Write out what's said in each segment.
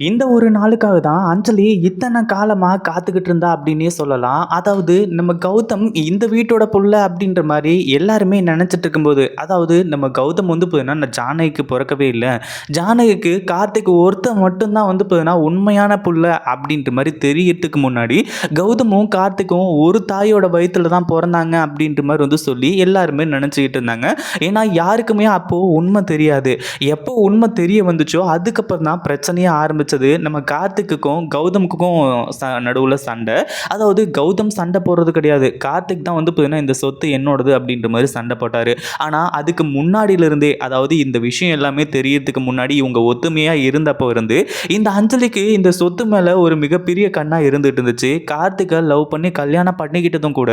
இந்த ஒரு நாளுக்காக தான் அஞ்சலி இத்தனை காலமாக காத்துக்கிட்டு இருந்தா அப்படின்னே சொல்லலாம். அதாவது நம்ம கௌதம் இந்த வீட்டோட புள்ள அப்படின்ற மாதிரி எல்லாருமே நினச்சிட்டு இருக்கும்போது, அதாவது நம்ம கௌதம் வந்து பார்த்தீங்கன்னா, இந்த ஜானகிக்கு பிறக்கவே இல்லை ஜானகிக்கு கார்த்திக் ஒருத்தன் மட்டும்தான் வந்து பார்த்தீங்கன்னா, உண்மையான புள்ள அப்படின்ற மாதிரி தெரியறதுக்கு முன்னாடி, கௌதமும் கார்த்திக்கும் ஒரு தாயோட வயிற்றுல தான் பிறந்தாங்க அப்படின்ற மாதிரி வந்து சொல்லி எல்லாருமே நினச்சிக்கிட்டு இருந்தாங்க. ஏன்னா யாருக்குமே அப்போது உண்மை தெரியாது. எப்போ உண்மை தெரிய வந்துச்சோ, அதுக்கப்புறம் தான் பிரச்சனையே ஆரம்பிச்சது. நம்ம கார்த்திக்குக்கும், கௌதமுக்கும் ச நடுவில் சண்டை. அதாவது கௌதம் சண்டை போடுறது கிடையாது. கார்த்திக் தான் வந்து பார்த்தீங்கன்னா, இந்த சொத்து என்னோடது அப்படின்ற மாதிரி சண்டை போட்டார் ஆனால் அதுக்கு முன்னாடியிலிருந்தே, அதாவது இந்த விஷயம் எல்லாமே தெரியறதுக்கு முன்னாடி இவங்க ஒத்துமையாக இருந்தப்போ இருந்து, இந்த அஞ்சலிக்கு இந்த சொத்து மேலே ஒரு மிகப்பெரிய கண்ணாக இருந்துட்டு இருந்துச்சு. கார்த்திக்கை லவ் பண்ணி கல்யாணம் பண்ணிக்கிட்டதும் கூட,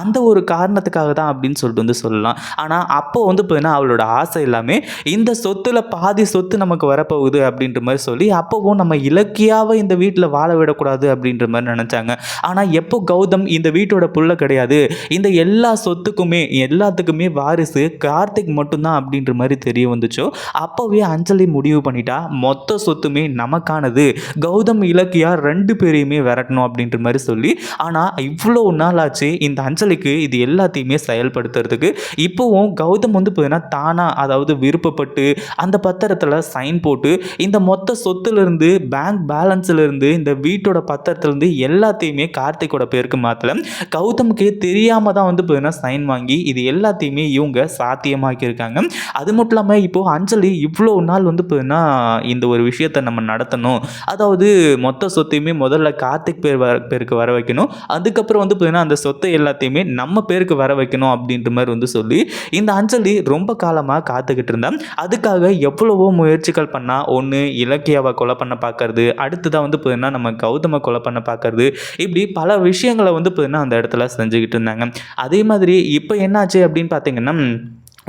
அந்த ஒரு காரணத்துக்காக தான் அப்படின்னு சொல்லிட்டு வந்து சொல்லலாம். ஆனால் அப்போ வந்து பார்த்தீங்கன்னா, அவளோட ஆசை எல்லாமே இந்த சொத்துல பாதி சொத்து நமக்கு வரப்போகுது அப்படின்ற மாதிரி சொல்லி, அப்போவும் நம்ம இலக்கியாவ இந்த வீட்டில் வாழ விடக்கூடாது அப்படின்ற மாதிரி நினச்சாங்க ஆனால் எப்போ கௌதம் இந்த வீட்டோட புள்ள கிடையாது. இந்த எல்லா சொத்துக்குமே எல்லாத்துக்குமே வாரிசு கார்த்திக் மட்டும்தான் அப்படின்ற மாதிரி தெரிய வந்துச்சோ, அப்போவே அஞ்சலி முடிவு பண்ணிட்டா, மொத்த சொத்துமே நமக்கானது. கௌதம், இலக்கியா ரெண்டு பேரையுமே விரட்டணும் அப்படின்ற மாதிரி சொல்லி, ஆனால் இவ்வளோ நாள் ஆச்சு இந்த அஞ்சலிக்கு இது எல்லாத்தையுமே செயல்படுத்துறதுக்கு. இப்போவும் கௌதம் வந்து பார்த்தீங்கன்னா, தானா அதாவது விருப்பப்பட்டு அந்த பத்திரத்தில் சைன் போட்டு, இந்த மொத்த சொத்துலேருந்து பேங்க் பேலன்ஸ்லேருந்து, இந்த வீட்டோட பத்திரத்துலேருந்து எல்லாத்தையுமே கார்த்திக்கோட பேருக்கு மாத்தல. கௌதமுக்கே தெரியாம தான் வந்து பார்த்தீங்கன்னா, சைன் வாங்கி இது எல்லாத்தையுமே இவங்க சாத்தியமாக்கியிருக்காங்க. அது மட்டும் இல்லாம இப்போ அஞ்சலி இவ்வளோ நாள் வந்து பார்த்தீங்கன்னா, இந்த ஒரு விஷயத்த நம்ம நடத்தணும். அதாவது மொத்த சொத்தையுமே முதல்ல கார்த்திக் பேர் வர பேருக்கு வர வைக்கணும். அதுக்கப்புறம் வந்து பார்த்தீங்கன்னா, அந்த சொத்தை எல்லாத்தையுமே நம்ம பேருக்கு வர வைக்கணும் அப்படின்ற மாதிரி வந்து சொல்லி, இந்த அஞ்சலி ரொம்ப காலமாக காத்துக்கிட்டு இருந்தேன் அதுக்காக எவ்வளவோ முயற்சிகள் பண்ணா. ஒன்று இலக்கியாவை கொலை பண்ண பார்க்கறது, அடுத்ததாக வந்து பார்த்தீங்கன்னா, நம்ம கௌதம கொலை பண்ண பார்க்கறது, இப்படி பல விஷயங்களை வந்து பார்த்தீங்கன்னா, அந்த இடத்துல செஞ்சுக்கிட்டு இருந்தாங்க. அதே மாதிரி இப்போ என்னாச்சு அப்படின்னு பார்த்தீங்கன்னா,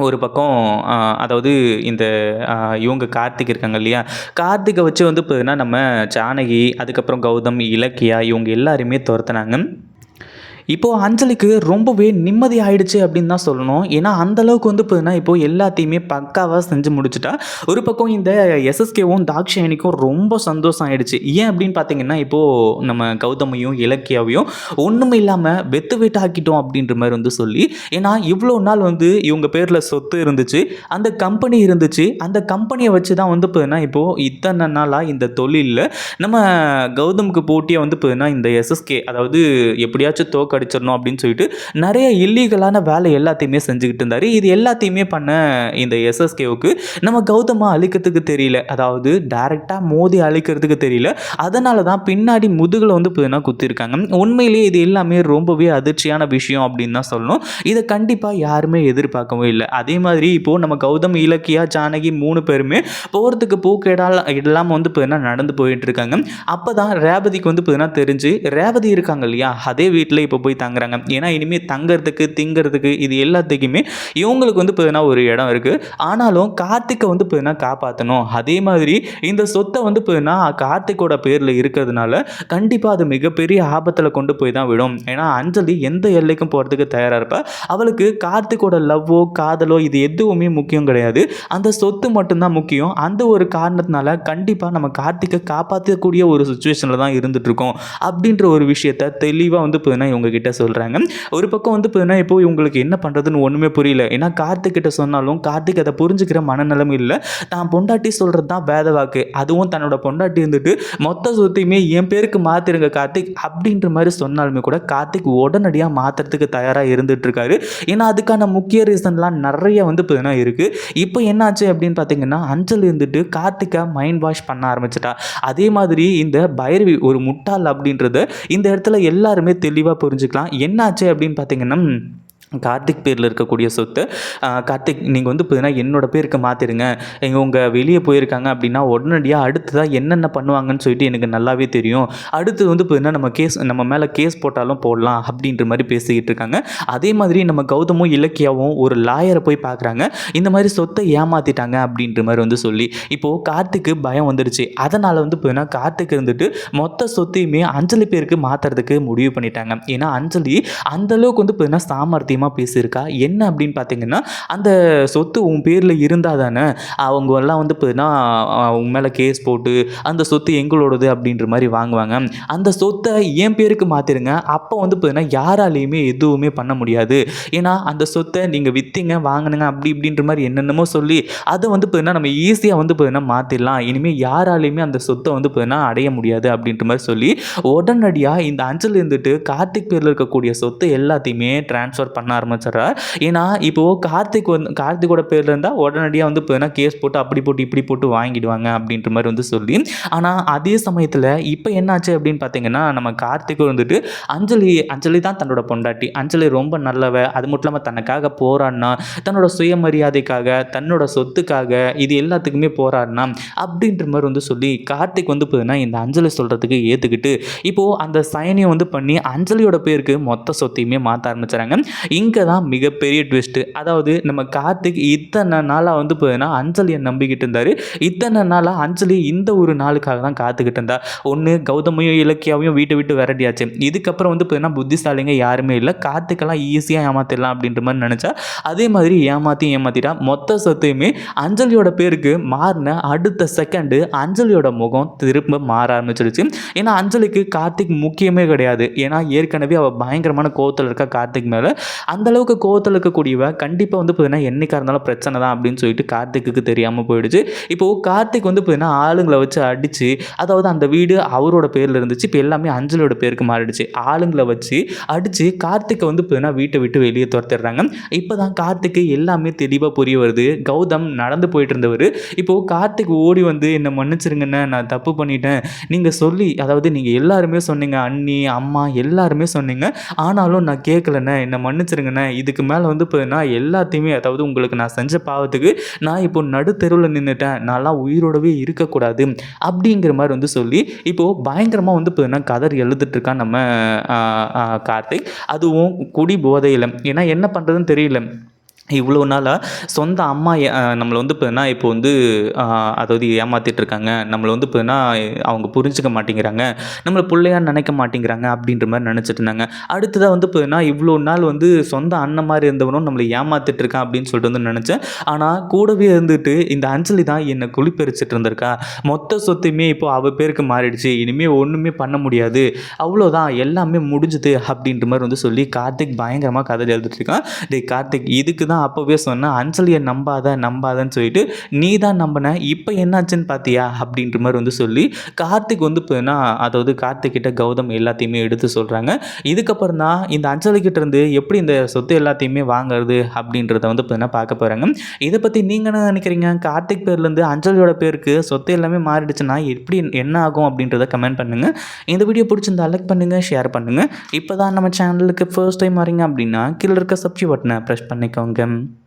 ஒரு பக்கம் அதாவது இந்த இவங்க கார்த்திக் இருக்காங்க இல்லையா? கார்த்திகை வச்சு வந்து பார்த்தீங்கன்னா, நம்ம ஜானகி, அதுக்கப்புறம் கௌதம், இலக்கியா இவங்க எல்லாருமே துரத்துனாங்க இப்போ அஞ்சலிக்கு ரொம்பவே நிம்மதி ஆயிடுச்சு அப்படின்னு தான் சொல்லணும். ஏன்னா அந்த அளவுக்கு வந்து பார்த்தீங்கன்னா, இப்போ எல்லாத்தையுமே பக்காவாக செஞ்சு முடிச்சுட்டா. ஒரு பக்கம் இந்த எஸ்எஸ்கேவும், தாக்ஷாயணிக்கும் ரொம்ப சந்தோஷம் ஆயிடுச்சு. ஏன் அப்படின்னு பார்த்தீங்கன்னா, இப்போ நம்ம கௌதமையும், இலக்கியாவையும் ஒன்றுமே இல்லாமல் வெத்து வெட்டாக்கிட்டோம் அப்படின்ற மாதிரி வந்து சொல்லி, ஏன்னா இவ்வளோ நாள் வந்து இவங்க பேரில் சொத்து இருந்துச்சு. அந்த கம்பெனி இருந்துச்சு. அந்த கம்பெனியை வச்சு தான் வந்து பார்த்தீங்கன்னா, இப்போ இத்தனை நாளாக இந்த தொழிலில் நம்ம கௌதமுக்கு போட்டியாக வந்து பார்த்தீங்கன்னா, இந்த எஸ்எஸ்கே அதாவது எப்படியாச்சும் அடிச்சிடணும் அப்படின்னு சொல்லிட்டு, நிறைய இல்லீகலான வேலை எல்லாத்தையுமே செஞ்சுக்கிட்டு இருந்தார் இது எல்லாத்தையுமே பண்ண இந்த எஸ்எஸ்கேவுக்கு நம்ம கௌதமாக அழிக்கிறதுக்கு தெரியல. அதாவது டைரெக்டாக மோதி அழிக்கிறதுக்கு தெரியல. அதனால தான் பின்னாடி முதுகில் வந்து பார்த்தீங்கன்னா, குத்திருக்காங்க. உண்மையிலேயே இது எல்லாமே ரொம்பவே அதிர்ச்சியான விஷயம் அப்படின்னு தான் சொல்லணும். இதை கண்டிப்பாக யாருமே எதிர்பார்க்கவும் இல்லை அதே மாதிரி இப்போது நம்ம கௌதம், இலக்கியா, ஜானகி மூணு பேருமே போகிறதுக்கு பூக்கேடால் இல்லாம வந்து பார்த்தீங்கன்னா, நடந்து போயிட்டு இருக்காங்க. அப்போ தான் ரேவதிக்கு வந்து பார்த்தீங்கன்னா தெரிஞ்சு, ரேவதி இருக்காங்க இல்லையா? அதே வீட்டில் இப்போ போய் தங்குறாங்க. ஏன்னா இனிமேல் தங்கிறதுக்கு திங்கிறதுக்கு இது எல்லாத்துக்குமே இவங்களுக்கு வந்து பார்த்தீங்கன்னா, ஒரு இடம் இருக்கு. ஆனாலும் கார்த்திக்கை வந்து பார்த்தீங்கன்னா, காப்பாற்றணும் அதே மாதிரி இந்த சொத்தை வந்து பார்த்தீங்கன்னா, கார்த்திக்கோட பேரில் இருக்கிறதுனால, கண்டிப்பாக அது மிகப்பெரிய ஆபத்தில் கொண்டு போய் தான் விடும். ஏன்னா அஞ்சலி எந்த எல்லைக்கும் போகிறதுக்கு தயாராக இருப்பா. அவளுக்கு கார்த்திக்கோட லவ்வோ, காதலோ இது எதுவுமே முக்கியம் கிடையாது. அந்த சொத்து மட்டும்தான் முக்கியம். அந்த ஒரு காரணத்தினால கண்டிப்பாக நம்ம கார்த்திக்கை காப்பாற்றக்கூடிய ஒரு சுச்சுவேஷனில் தான் இருந்துட்டு இருக்கோம். அப்படின்ற ஒரு விஷயத்த தெளிவாக வந்து பார்த்தீங்கன்னா, இவங்க கிட்ட சொல்றாங்க. ஒரு பக்கம் வந்து பார்த்தீங்கன்னா, இப்போ இவங்களுக்கு என்ன பண்றதுன்னு ஒன்றுமே புரியல. ஏன்னா கார்த்திக் கிட்ட சொன்னாலும், கார்த்திக் அதை புரிஞ்சுக்கிற மனநிலைமை இல்லை தான் பொண்டாட்டி சொல்றது தான் வேத வாக்கு. அதுவும் தன்னோட பொண்டாட்டி இருந்துட்டு, மொத்த சொத்தையுமே என் பேருக்கு மாற்றிருங்க கார்த்திக் அப்படின்ற மாதிரி சொன்னாலுமே கூட, கார்த்திக் உடனடியாக மாத்துறதுக்கு தயாராக இருந்துட்டுருக்காரு ஏன்னா அதுக்கான முக்கிய ரீசன்லாம் நிறைய வந்து பார்த்தீங்கன்னா இருக்கு. இப்போ என்னாச்சு அப்படின்னு பார்த்தீங்கன்னா, அஞ்சல் இருந்துட்டு கார்த்திகை மைண்ட் வாஷ் பண்ண ஆரம்பிச்சிட்டா அதே மாதிரி இந்த பைரவி ஒரு முட்டாள் அப்படின்றத இந்த இடத்துல எல்லாருமே தெளிவாக புரிஞ்சு தெரிஞ்சுக்கலாம் என்னாச்சு அப்படின்னு பார்த்தீங்கன்னா, கார்த்திக் பேரில் இருக்கக்கூடிய சொத்து கார்த்திக் நீங்கள் வந்து பார்த்தீங்கன்னா, என்னோடய பேருக்கு மாத்திடுங்க எங்கள் உங்கள் வெளியே போயிருக்காங்க அப்படின்னா, உடனடியாக அடுத்ததாக என்னென்ன பண்ணுவாங்கன்னு சொல்லிட்டு எனக்கு நல்லாவே தெரியும். அடுத்து வந்து பார்த்தீங்கன்னா, நம்ம கேஸ் நம்ம மேலே கேஸ் போட்டாலும் போடலாம் அப்படின்ற மாதிரி பேசிக்கிட்டு இருக்காங்க. அதே மாதிரி நம்ம கௌதமும், இலக்கியாவும் ஒரு லாயரை போய் பார்க்குறாங்க. இந்த மாதிரி சொத்தை ஏமாற்றிட்டாங்க அப்படின்ற மாதிரி வந்து சொல்லி. இப்போது கார்த்திக்கு பயம் வந்துடுச்சு. அதனால் வந்து பார்த்தீங்கன்னா, கார்த்திக் இருந்துட்டு மொத்த சொத்தையுமே அஞ்சலி பேருக்கு மாற்றுறதுக்கு முடிவு பண்ணிட்டாங்க. ஏன்னா அஞ்சலி அந்த அளவுக்கு வந்து பார்த்தீங்கன்னா, சாமர்த்தியம் அதிகமாக பேசியிருக்கா? என்ன அப்படின்னு பார்த்தீங்கன்னா அந்த சொத்து உன் பேரில் இருந்தால் தானே அவங்க எல்லாம் வந்து இப்போனா உன் மேலே கேஸ் போட்டு அந்த சொத்து எங்களோடது அப்படின்ற மாதிரி வாங்குவாங்க. அந்த சொத்தை என் பேருக்கு மாற்றிடுங்க அப்போ வந்து பார்த்தீங்கன்னா யாராலையுமே எதுவுமே பண்ண முடியாது. ஏன்னா அந்த சொத்தை நீங்கள் விற்றீங்க வாங்கினுங்க அப்படி இப்படின்ற மாதிரி என்னென்னமோ சொல்லி அதை வந்து பார்த்தீங்கன்னா நம்ம ஈஸியாக வந்து பார்த்தீங்கன்னா மாற்றிடலாம் இனிமேல் யாராலையுமே அந்த சொத்தை வந்து பார்த்தீங்கன்னா அடைய முடியாது அப்படின்ற மாதிரி சொல்லி உடனடியாக இந்த அஞ்சல் இருந்துட்டு கார்த்திக் பேரில் இருக்கக்கூடிய சொத்து எல்லாத்தையுமே ட்ரான்ஸ்ஃபர் பண்ண ஆரம்பிச்சிடுறார். ஏன்னா இப்போது கார்த்திக் வந்து கார்த்திகோட பேரில் இருந்தால் உடனடியாக வந்து இப்போ கேஸ் போட்டு அப்படி போட்டு இப்படி போட்டு வாங்கிடுவாங்க அப்படின்ற மாதிரி வந்து சொல்லி ஆனால் அதே சமயத்தில் இப்போ என்னாச்சு அப்படின்னு பார்த்தீங்கன்னா நம்ம கார்த்திக் வந்துட்டு அஞ்சலி அஞ்சலி தான் தன்னோட பொண்டாட்டி. அஞ்சலி ரொம்ப நல்லவ அது மட்டும் இல்லாமல் தனக்காக போராடினா தன்னோட சுயமரியாதைக்காக தன்னோட சொத்துக்காக இது எல்லாத்துக்குமே போராடினா அப்படின்ற மாதிரி வந்து சொல்லி கார்த்திக் வந்து பார்த்தீங்கன்னா இந்த அஞ்சலி சொல்கிறதுக்கு ஏற்றுக்கிட்டு இப்போது அந்த சைனியம் வந்து பண்ணி அஞ்சலியோட பேருக்கு மொத்த சொத்தையுமே மாற்ற ஆரம்பிச்சுறாங்க இங்கே தான் மிகப்பெரிய ட்விஸ்ட்டு அதாவது நம்ம கார்த்திக் இத்தனை நாளாக வந்து பார்த்தீங்கன்னா அஞ்சலியை நம்பிக்கிட்டு இருந்தார். இத்தனை நாளாக அஞ்சலி இந்த ஒரு நாளுக்காக தான் காத்துக்கிட்டு இருந்தா. ஒன்று கௌதமையும் இலக்கியாவையும் வீட்டை விட்டு விரட்டியாச்சு. இதுக்கப்புறம் வந்து பார்த்தீங்கன்னா புத்திசாலிங்க யாருமே இல்லை. கார்த்திக்கெல்லாம் ஈஸியாக ஏமாத்திடலாம் அப்படின்ற மாதிரி நினச்சா அதே மாதிரி ஏமாற்றி ஏமாத்திட்டா மொத்த சொத்தையுமே அஞ்சலியோட பேருக்கு மாறின அடுத்த செகண்டு அஞ்சலியோட முகம் திரும்ப மாற ஆரம்பிச்சிருச்சு. ஏன்னா அஞ்சலிக்கு கார்த்திக் முக்கியமே கிடையாது. ஏன்னா ஏற்கனவே அவள் பயங்கரமான கோவத்தில் இருக்கா கார்த்திக் மேலே. அந்தளவுக்கு கோவத்தில் இருக்கக்கூடியவ கண்டிப்பாக வந்து பார்த்தீங்கன்னா என்றைக்காக இருந்தாலும் பிரச்சனை தான் அப்படின்னு சொல்லிட்டு கார்த்திக்கு தெரியாமல் போயிடுச்சு. இப்போது கார்த்திக் வந்து பார்த்தீங்கன்னா ஆளுங்களை வச்சு அடித்து அதாவது அந்த வீடு அவரோட பேரில் இருந்துச்சு இப்போ எல்லாமே அஞ்சலோட பேருக்கு மாறிடுச்சு. ஆளுங்களை வச்சு அடித்து கார்த்திகை வந்து பார்த்தீங்கன்னா வீட்டை விட்டு வெளியே துரத்திடுறாங்க. இப்போ தான் கார்த்திக்கு எல்லாமே தெளிவாக புரிய வருது. கௌதம் நடந்து போயிட்டு இருந்தவர். இப்போது கார்த்திக் ஓடி வந்து என்னை மன்னிச்சிருங்கண்ணே நான் தப்பு பண்ணிட்டேன். நீங்கள் சொல்லி அதாவது நீங்கள் எல்லாருமே சொன்னீங்க. அண்ணி அம்மா எல்லாருமே சொன்னீங்க. ஆனாலும் நான் கேட்கலண்ணே என்னை மன்னிச்சிருங்கண்ணே இதுக்கு மேலே வந்து பார்த்தீங்கன்னா எல்லாத்தையுமே அதாவது உங்களுக்கு நான் செஞ்ச பாவத்துக்கு நான் இப்போ நடுத்தெருவில் நின்றுட்டேன் நான்லாம் உயிரோடவே இருக்கக்கூடாது அப்படிங்கிற மாதிரி வந்து சொல்லி இப்போது பயங்கரமாக வந்து பார்த்தீங்கன்னா கதர் எழுதிட்டுருக்கான் நம்ம கார்த்திக். அதுவும் குடி போதையில். ஏன்னா என்ன பண்ணுறதுன்னு தெரியல. இவ்வளோ நாளாக சொந்த அம்மா நம்மளை வந்து இப்போ என்ன இப்போ வந்து அதாவது ஏமாற்றிட்டு இருக்காங்க. நம்மளை வந்து இப்போ என்ன அவங்க புரிஞ்சுக்க மாட்டேங்கிறாங்க. நம்மளை பிள்ளையா நினைக்க மாட்டேங்கிறாங்க அப்படின்ற மாதிரி நினச்சிட்டு இருந்தாங்க. அடுத்ததாக வந்து இப்போ என்ன இவ்வளோ நாள் வந்து சொந்த அண்ணன் மாதிரி இருந்தவனும் நம்மளை ஏமாத்திட்டு இருக்கான் அப்படின்னு சொல்லிட்டு வந்து நினச்சேன். ஆனால் கூடவே இருந்துட்டு இந்த அஞ்சலி தான் என்னை குளிப்பெரிச்சிட்டு இருந்திருக்கா. மொத்த சொத்தையுமே இப்போ அவள் பேருக்கு மாறிடுச்சு. இனிமேல் ஒன்றுமே பண்ண முடியாது. அவ்வளோதான் எல்லாமே முடிஞ்சுது அப்படின்ற மாதிரி வந்து சொல்லி கார்த்திக் பயங்கரமாக கதை எழுதிட்டுருக்கான் டே கார்த்திக் இதுக்கு தான் தான் அப்போவே சொன்னேன் அஞ்சலியை நம்பாத நம்பாதன்னு சொல்லிட்டு நீ தான் நம்பின இப்போ என்னாச்சுன்னு பார்த்தியா அப்படின்ற மாதிரி வந்து சொல்லி கார்த்திக் வந்து இப்போனா அதாவது கார்த்திக் கிட்ட கௌதம் எல்லாத்தையுமே எடுத்து சொல்கிறாங்க இதுக்கப்புறம் தான் இந்த அஞ்சலி இருந்து எப்படி இந்த சொத்து எல்லாத்தையுமே வாங்குறது அப்படின்றத வந்து பார்த்தீங்கன்னா பார்க்க போகிறாங்க இதை பற்றி நீங்கள் என்ன நினைக்கிறீங்க? கார்த்திக் பேர்லேருந்து அஞ்சலியோட பேருக்கு சொத்து எல்லாமே மாறிடுச்சுன்னா எப்படி என்ன ஆகும் அப்படின்றத கமெண்ட் பண்ணுங்கள் இந்த வீடியோ பிடிச்சிருந்தா லைக் பண்ணுங்கள் ஷேர் பண்ணுங்கள் இப்போ தான் நம்ம சேனலுக்கு ஃபர்ஸ்ட் டைம் வரீங்க அப்படின்னா கீழே இருக்க சப்ஜி பட்டனை ப்ரெஸ் பண்ணிக்கோங்க. Them